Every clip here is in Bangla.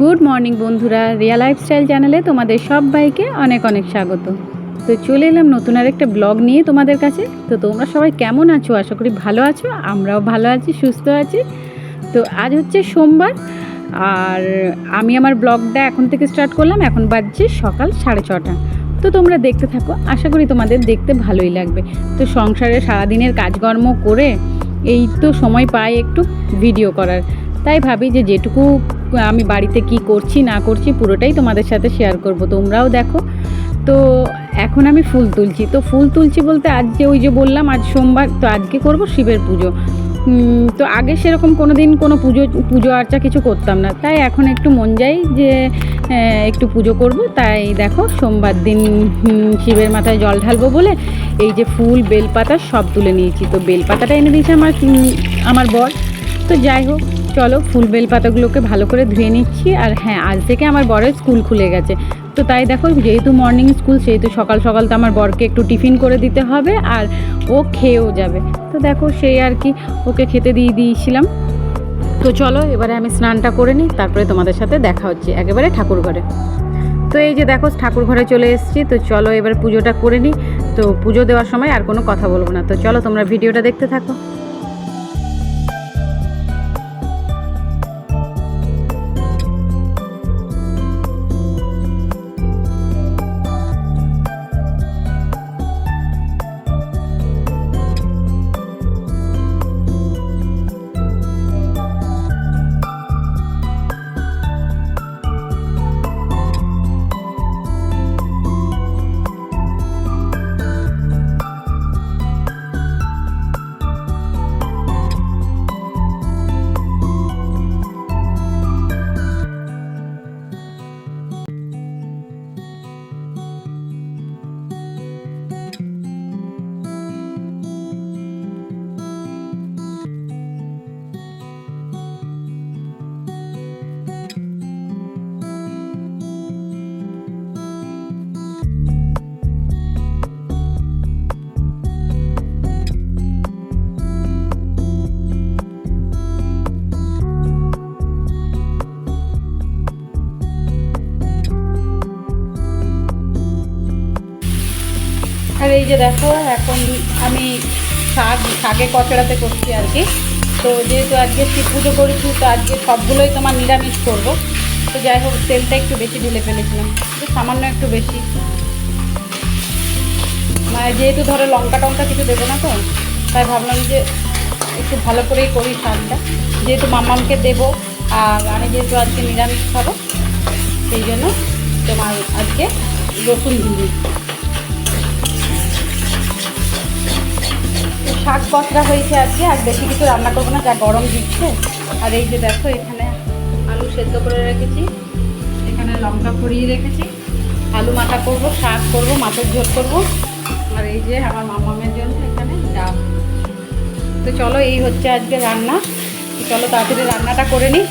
গুড মর্নিং বন্ধুরা, রিয়া লাইফস্টাইল চ্যানেলে তোমাদের সবাইকে অনেক অনেক স্বাগত। তো চলে এলাম নতুন আর একটা ব্লগ নিয়ে তোমাদের কাছে। তো তোমরা সবাই কেমন আছো? আশা করি ভালো আছো, আমরাও ভালো আছি, সুস্থ আছি। তো আজ হচ্ছে সোমবার, আর আমি আমার ব্লগটা এখন থেকে স্টার্ট করলাম, এখন বাজছে সকাল সাড়ে ছটা। তো তোমরা দেখতে থাকো, আশা করি তোমাদের দেখতে ভালোই লাগবে। তো সংসারে সারাদিনের কাজকর্ম করে এই তো সময় পাই একটু ভিডিও করার। তাই ভাবি যে যেটুকু আমি বাড়িতে কি করছি, না করছি, পুরোটাই তোমাদের সাথে শেয়ার করব। তোমরাও দেখো। তো এখন আমি ফুল তুলছি। তো ফুল তুলছি বলতে আজ যে ওই যে বললাম, আজ সোমবার, তো আজকে করব শিবের পুজো। তো আগে সেরকম কোনো দিন কোনো পুজো পুজো আর্চা কিছু করতাম না। তাই এখন একটু মন যাই যে একটু পুজো করব। তাই দেখো, সোমবার দিন শিবের মাথায় জল ঢালবো বলে এই যে ফুল, বেলপাতা সব তুলে নিয়েছি। তো বেলপাতাটা এনে দিয়েছে আমার আমার বর। তো যাই হোক চলো ফুল বেলপাতাগুলোকে ভালো করে ধুয়ে নিচ্ছি। আর হ্যাঁ আজ থেকে আমার বরের স্কুল খুলে গেছে। তো তাই দেখো, যেহেতু মর্নিং স্কুল সেহেতু সকাল সকাল তো আমার বরকে একটু টিফিন করে দিতে হবে আর ও খেয়েও যাবে। তো দেখো, সেই আর কি ওকে খেতে দিয়ে দিয়েছিলাম। তো চলো, এবারে আমি স্নানটা করে নিই, তারপরে তোমাদের সাথে দেখা হচ্ছে, একেবারে ঠাকুর ঘরে। তো এই যে দেখো, ঠাকুর ঘরে চলে এসেছি। তো চলো, এবার পুজোটা করে নিই। তো পুজো দেওয়ার সময় আর কোনো কথা বলব না। তো চলো, তোমরা ভিডিওটা দেখতে থাকো। এই যে দেখো, এখন আমি শাক, শাকে কচড়াতে করছি আর কি। তো যেহেতু আজকে শিব পুজো করেছি, তো আজকে সবগুলোই তোমার নিরামিষ করব। তো যাই হোক, তেলটা একটু বেশি ঢেলে ফেলেছিলাম। সামান্য একটু বেশি। মানে যেহেতু ধরো লঙ্কা টঙ্কা কিছু দেবো না তো, তাই ভাবলাম যে একটু ভালো করেই করি শাকটা। যেহেতু মামামকে দেবো, আর আমি যেহেতু আজকে নিরামিষ খাব, সেই জন্য তোমার আজকে রসুন দিই শাক কষরা হয়েছে আজকে আর বেশি কিছু রান্না করব না, যা গরম দিচ্ছে। আর এই যে দেখো, এখানে আলু সেদ্ধ করে রেখেছি, এখানে লঙ্কা ফড়িয়ে রেখেছি, আলু মাথা করব, শাক করব, মাছের ঝোল করব, আর এই যে আমার মামামের জন্য এখানে ডাল। তো চলো, এই হচ্ছে আজকে রান্না। চলো, তাড়াতাড়ি রান্নাটা করে নিই।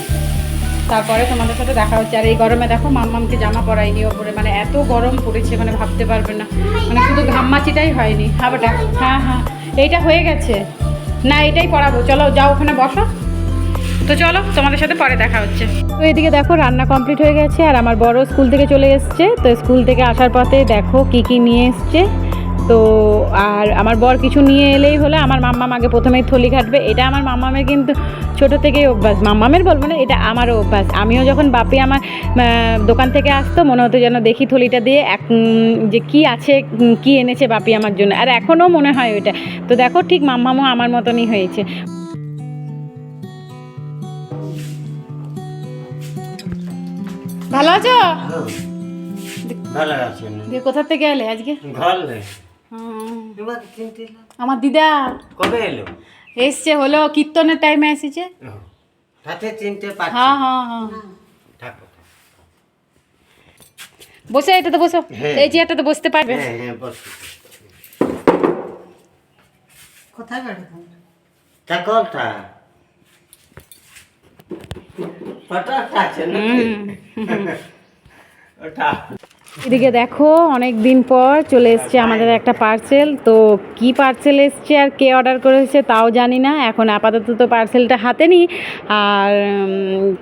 তারপরে তোমাদের সাথে দেখা হচ্ছে। আর এই গরমে দেখো মাম্মামকে জামা পরাইনি ওপরে। মানে এত গরম পড়েছে মানে ভাবতে পারবে না। মানে শুধু ঘামমাচিটাই হয়নি। হ্যাঁ বেটা। হ্যাঁ হ্যাঁ। এইটা হয়ে গেছে। না, এটাই পড়াবো। চলো, যাও ওখানে বসো। তো চলো, তোমাদের সাথে পরে দেখা হচ্ছে। তো এদিকে দেখো, রান্না কমপ্লিট হয়ে গেছে। আর আমার বড় স্কুল থেকে চলে এসছে। তো স্কুল থেকে আসার পথে দেখো কি কি নিয়ে এসছে। তো আর আমার বর কিছু নিয়ে এলেই হলে আমার মাম্মাম আগে প্রথমেই থলি ঘাটবে। এটা আমার মাম্মামের কিন্তু ছোট থেকেই অভ্যাস। মাম্মামের বলব না এটা আমারও অভ্যাস। আমিও যখন বাপি আমার দোকান থেকে আসতো মনে হতো যেন দেখি থলিটা দিয়ে এক যে কি আছে কি এনেছে বাপি আমার জন্য। আর এখনও মনে হয় ওইটা। তো দেখো ঠিক মাম্মামও আমার মতনই হয়েছে। ভালো আছো? ভালো আছে। কোথা থেকে এলে আজকে? ঘর নেই হুম, এবার চিনতে এলো। আমার দিদা। কবে এলো? এসছে হলো কীর্তনের টাইমে এসেছে। সাথে চিনতে পারছি। হ্যাঁ হ্যাঁ হ্যাঁ। থাকো বসে এটাতে বসো। হ্যাঁ। এই চেয়ারটাতে বসতে পারবে? হ্যাঁ হ্যাঁ বস। কোথায় তা কথা আছে না ওটা। এদিকে দেখো অনেক দিন পর চলে এসছে আমাদের একটা পার্সেল তো কি পার্সেল এসছে আর কে অর্ডার করেছে তাও জানি না। এখন আপাতত তো পার্সেলটা হাতে নিই। আর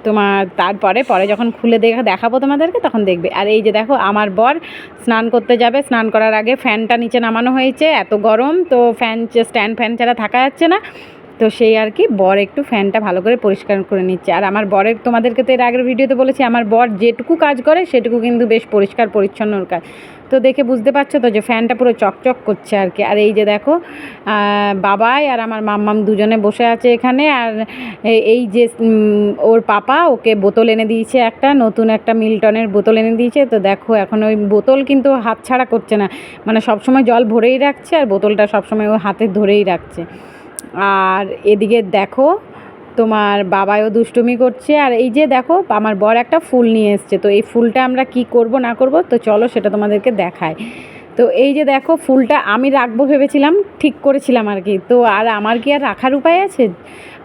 তোমার তারপরে, পরে যখন খুলে দেখা দেখাবো তোমাদেরকে, তখন দেখবে। আর এই যে দেখো, আমার বর স্নান করতে যাবে। স্নান করার আগে ফ্যানটা নিচে নামানো হয়েছে। এত গরম, তো ফ্যান স্ট্যান্ড ফ্যান ছাড়া থাকা যাচ্ছে না। তো সেই আর কি, বর একটু ফ্যানটা ভালো করে পরিষ্কার করে নিচ্ছে। আর আমার বরের, তোমাদেরকে তো এর আগের ভিডিওতে বলেছি, আমার বর যেটুকু কাজ করে, সেটুকু কিন্তু বেশ পরিষ্কার পরিচ্ছন্নর কাজ। তো দেখে বুঝতে পারছ তো যে ফ্যানটা পুরো চকচক করছে আর কি। আর এই যে দেখো বাবাই আর আমার মাম্মাম দুজনে বসে আছে এখানে। আর এই যে ওর পাপা ওকে বোতল এনে দিয়েছে একটা, নতুন একটা মিল্টনের বোতল এনে দিয়েছে। তো দেখো, এখন ওই বোতল কিন্তু হাত ছাড়া করছে না। মানে সবসময় জল ভরেই রাখছে আর বোতলটা সবসময় ও হাতে ধরেই রাখছে। আর এদিকে দেখো, তোমার বাবাও দুষ্টুমি করছে। আর এই যে দেখো, আমার বর একটা ফুল নিয়ে এসছে। তো এই ফুলটা আমরা কি করব, না করব, তো চলো সেটা তোমাদেরকে দেখায় তো এই যে দেখো, ফুলটা আমি রাখব ভেবেছিলাম, ঠিক করেছিলাম আর কি। তো আর আমার কি আর রাখার উপায় আছে?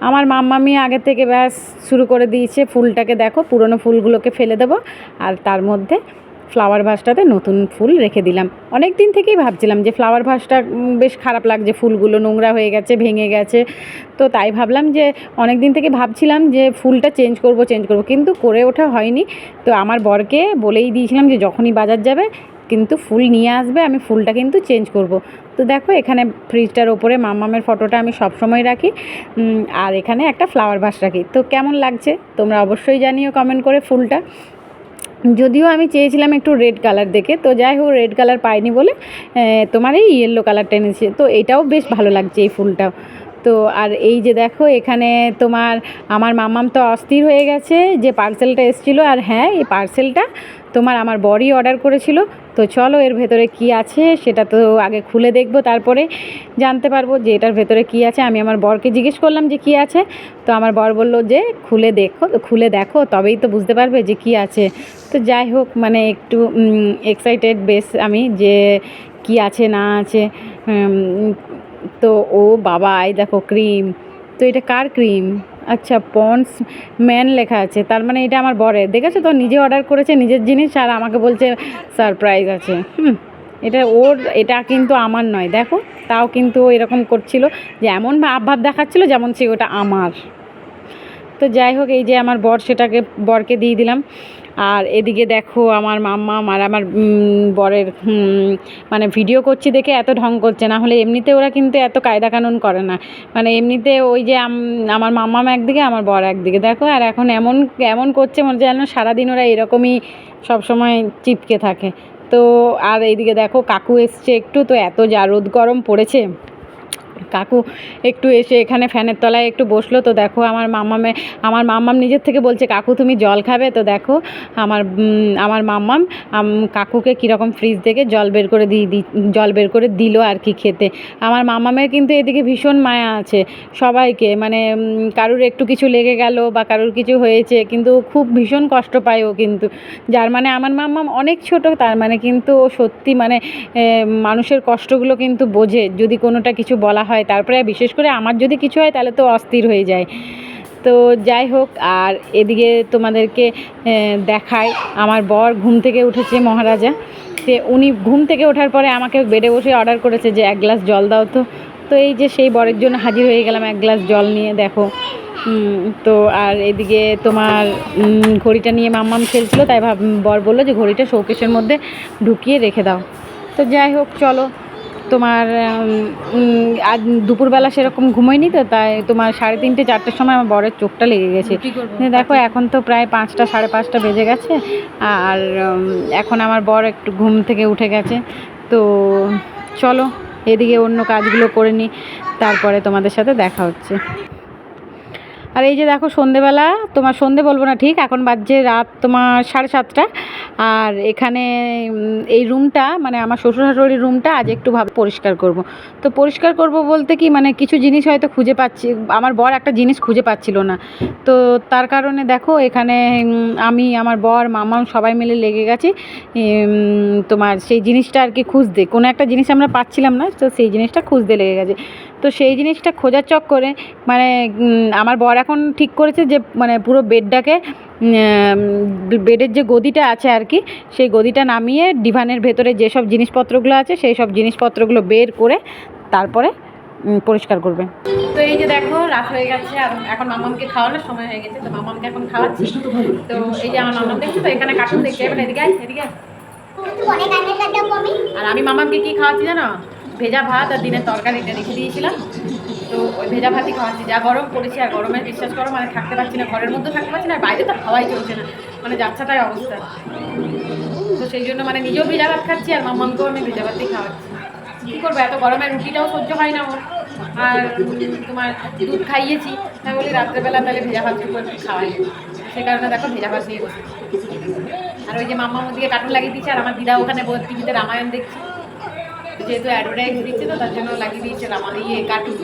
আমার মাম্মামি আগে থেকে ব্যাস শুরু করে দিয়েছে। ফুলটাকে দেখো, পুরনো ফুলগুলোকে ফেলে দেবো। আর তার মধ্যে ফ্লাওয়ার ভাসটাতে নতুন ফুল রেখে দিলাম। অনেক দিন থেকেই ভাবছিলাম যে ফ্লাওয়ার ভাসটা বেশ খারাপ লাগছে, ফুলগুলো নোংরা হয়ে গেছে, ভেঙে গেছে। তো তাই ভাবলাম যে অনেক দিন থেকে ভাবছিলাম যে ফুলটা চেঞ্জ করব চেঞ্জ করব, কিন্তু করে ওঠা হয়নি। তো আমার বরকে বলেই দিয়েছিলাম যে যখনই বাজার যাবে, কিন্তু ফুল নিয়ে আসবে, আমি ফুলটা কিন্তু চেঞ্জ করব। তো দেখো, এখানে ফ্রিজটার ওপরে মামামের ফটোটা আমি সবসময় রাখি আর এখানে একটা ফ্লাওয়ার ভাস রাখি। তো কেমন লাগছে? তোমরা অবশ্যই জানিও কমেন্ট করে ফুলটা। যদিও আমি চেয়েছিলাম একটু রেড কালার দেখে, তো যাই হোক রেড কালার পাইনি বলে তোমার এই ইয়েলো কালারটা এনেছে। তো এটাও বেশ ভালো লাগছে এই ফুলটাও। তো আর এই যে দেখো, এখানে তোমার আমার মামাম তো অস্থির হয়ে গেছে যে পার্সেলটা এসেছিল। আর হ্যাঁ এই পার্সেলটা তোমার আমার বরই অর্ডার করেছিল। তো চলো, এর ভেতরে কি আছে সেটা তো আগে খুলে দেখব, তারপরে জানতে পারব যে এটার ভেতরে কি আছে। আমি আমার বরকে জিজ্ঞেস করলাম যে কি আছে। তো আমার বর বলল যে, খুলে দেখো খুলে দেখো, তবেই তো বুঝতে পারবে যে কি আছে। তো যাই হোক মানে একটু এক্সাইটেড বেশ আমি যে কি আছে, না আছে তো ও বাবা, এই দেখো ক্রিম। তো এটা কার ক্রিম? আচ্ছা পন্স ম্যান লেখা আছে। তার মানে এটা আমার বরের। দেখেছ তো? নিজে অর্ডার করেছে নিজের জিনিস আর আমাকে বলছে সারপ্রাইজ আছে। হুম, এটা ওর, এটা কিন্তু আমার নয়। দেখো, তাও কিন্তু এরকম করছিল যে এমন ভাব দেখাচ্ছিল যেমন সে ওটা আমার। তো যাই হোক, এই যে আমার বর, সেটাকে, বরকে দিয়ে দিলাম। আর এদিকে দেখো আমার মাম্মা আর আমার বরের মানে ভিডিও করছি দেখে এত ঢং করছে। না হলে এমনিতে ওরা কিন্তু এত কায়দা কানুন করে না। মানে এমনিতে ওই যে আম- আমার মাম্মাম একদিকে আমার বর একদিকে দেখো, আর এখন এমন এমন করছে মনে যেন সারাদিন ওরা এরকমই সবসময় চিপকে থাকে। তো, আর এইদিকে দেখো কাকু এসছে একটু। তো এত যা রোদ গরম পড়েছে। কাকু একটু এসে এখানে ফ্যানের তলায় একটু বসল, তো দেখো আমার মাম্মামে আমার মাম্মাম নিজের থেকে বলছে, কাকু, তুমি জল খাবে? তো দেখো আমার আমার মাম্মাম কাকুকে কীরকম ফ্রিজ থেকে জল বের করে দিয়ে দি, জল বের করে দিল আর কি খেতে। আমার মাম্মামের কিন্তু এদিকে ভীষণ মায়া আছে সবাইকে মানে কারুর একটু কিছু লেগে গেল বা কারুর কিছু হয়েছে, কিন্তু খুব ভীষণ কষ্ট পায় ও কিন্তু। যার মানে আমার মাম্মাম অনেক ছোট, তার মানে কিন্তু ও সত্যি মানে মানুষের কষ্টগুলো কিন্তু বোঝে। যদি কোনোটা কিছু বলা হয় তারপরে বিশেষ করে আমার যদি কিছু হয় তাহলে তো অস্থির হয়ে যায়। তো যাই হোক, আর এদিকে তোমাদেরকে দেখায় আমার বর ঘুম থেকে উঠেছে মহারাজা। সে উনি ঘুম থেকে ওঠার পরে আমাকে বেডে বসে অর্ডার করেছে যে এক গ্লাস জল দাও তো। তো এই যে সেই বরের জন্য হাজির হয়ে গেলাম এক গ্লাস জল নিয়ে, দেখো। তো আর এদিকে তোমার ঘড়িটা নিয়ে মাম্মাম খেলছিল, তাই ভাব, বর বলল যে ঘড়িটা শোকেশের মধ্যে ঢুকিয়ে রেখে দাও। তো যাই হোক, চলো। তোমার আজ দুপুরবেলা সেরকম ঘুমোয়নি তো তাই তোমার সাড়ে তিনটে চারটের সময় আমার বরের চোখটা লেগে গেছে। দেখো এখন তো প্রায় পাঁচটা সাড়ে পাঁচটা বেজে গেছে আর এখন আমার বর একটু ঘুম থেকে উঠে গেছে। তো চলো এদিকে অন্য কাজগুলো করে নিই তারপরে তোমাদের সাথে দেখা হচ্ছে। আর এই যে দেখো সন্ধেবেলা, তোমার সন্ধে বলব না, ঠিক? এখন বাজছে রাত তোমার সাড়ে সাতটা। আর এখানে এই রুমটা মানে আমার শ্বশুর শাশুড়ির রুমটা আজ একটু ভাব পরিষ্কার করব। তো পরিষ্কার করব বলতে কি মানে কিছু জিনিস হয়তো খুঁজে পাচ্ছি, আমার বর একটা জিনিস খুঁজে পাচ্ছিল না। তো তার কারণে দেখো এখানে আমি, আমার বর মামা সবাই মিলে লেগে গেছি তোমার সেই জিনিসটা আর কি খুঁজতে। কোনো একটা জিনিস আমরা পাচ্ছিলাম না, তো সেই জিনিসটা খুঁজতে লেগে গেছে। তো সেই জিনিসটা খোঁজার চক্করে মানে আমার বর এখন ঠিক করেছে যে মানে পুরো বেডটাকে বেডের যে গদিটা আছে আর কি সেই গদিটা নামিয়ে ডিভানের ভেতরে যেসব জিনিসপত্রগুলো আছে সেই সব জিনিসপত্রগুলো বের করে তারপরে পরিষ্কার করবে। তো এই যে দেখো রাত হয়ে গেছে আর এখন মামামকে খাওয়ানোর সময় হয়ে গেছে তো মামামকে এখন খাওয়াচ্ছি। তো এই যে আমার মামাম দেখছ তো এখানে কার্টুন দেখছে এবার এদিকে এদিকে আর আমি মামামকে কি খাওয়াচ্ছি জানো? ভেজা ভাত আর দিনের তরকারিটা রেখে দিয়েছিলাম। তো ওই ভেজা ভাতই খাওয়াচ্ছি। যা গরম পড়েছে আর গরমে বিশ্বাস করো মানে থাকতে পারছি না, ঘরের মধ্যে থাকতে পারছি না, আর বাইরে তো হাওয়াই চলছে না মানে যাচ্ছে তাই অবস্থা। তো সেই জন্য মানে নিজেও ভেজা ভাত খাচ্ছি আর মামামকেও আমি ভেজা ভাতই খাওয়াচ্ছি। কী করব, এত গরমে রুটিটাও সহ্য হয় না ওর। আর তোমার দুধ খাইয়েছি, তাই বলি রাত্রেবেলা তাহলে ভেজা ভাতটুকু একটু খাওয়াই। সে কারণে দেখো ভেজা ভাত নিয়ে আর ওই যে মাম্মা ওদিকে কার্টুন লাগিয়ে দিচ্ছে আর আমার দিদা ওখানে টিভিতে রামায়ণ দেখছে। যেহেতু অ্যাডভার্টাইজ দিচ্ছে তো তার জন্য লাগিয়ে দিয়েছিলাম আমাদের ইয়ে কার্টুন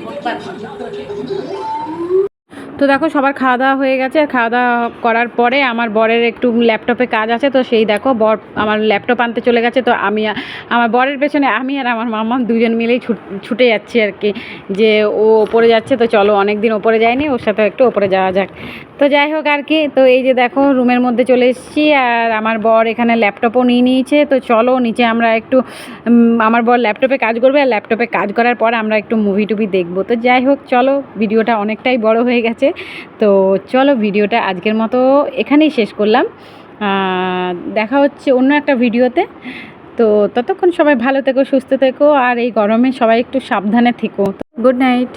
তো দেখো সবার খাওয়া দাওয়া হয়ে গেছে। খাওয়া দাওয়া করার পরে আমার বরের একটু ল্যাপটপে কাজ আছে, তো সেই দেখো বর আমার ল্যাপটপ আনতে চলে গেছে। তো আমি আমার বরের পেছনে আমি আর আমার মামা দুজন মিলেই ছুট, ছুটে যাচ্ছি আর কি। যে ও ওপরে যাচ্ছে, তো চলো অনেক দিন ওপরে যায়নি, ওর সাথে একটু ওপরে যাওয়া যাক। তো যাই হোক আর কি, তো এই যে দেখো রুমের মধ্যে চলে এসেছি আর আমার বর এখানে ল্যাপটপও নিয়ে নিয়েছে। তো চলো নিচে আমরা একটু আমার বর ল্যাপটপে কাজ করবে, আর ল্যাপটপে কাজ করার পর আমরা একটু মুভি টুভি দেখব। তো যাই হোক, চলো, ভিডিওটা অনেকটাই বড় হয়ে গেছে। তো চলো ভিডিওটা আজকের মতো এখানেই শেষ করলাম। দেখা হচ্ছে অন্য একটা ভিডিওতে। তো ততক্ষণ সবাই ভালো থেকো, সুস্থ থেকো, আর এই গরমে সবাই একটু সাবধানে থেকো। Good night.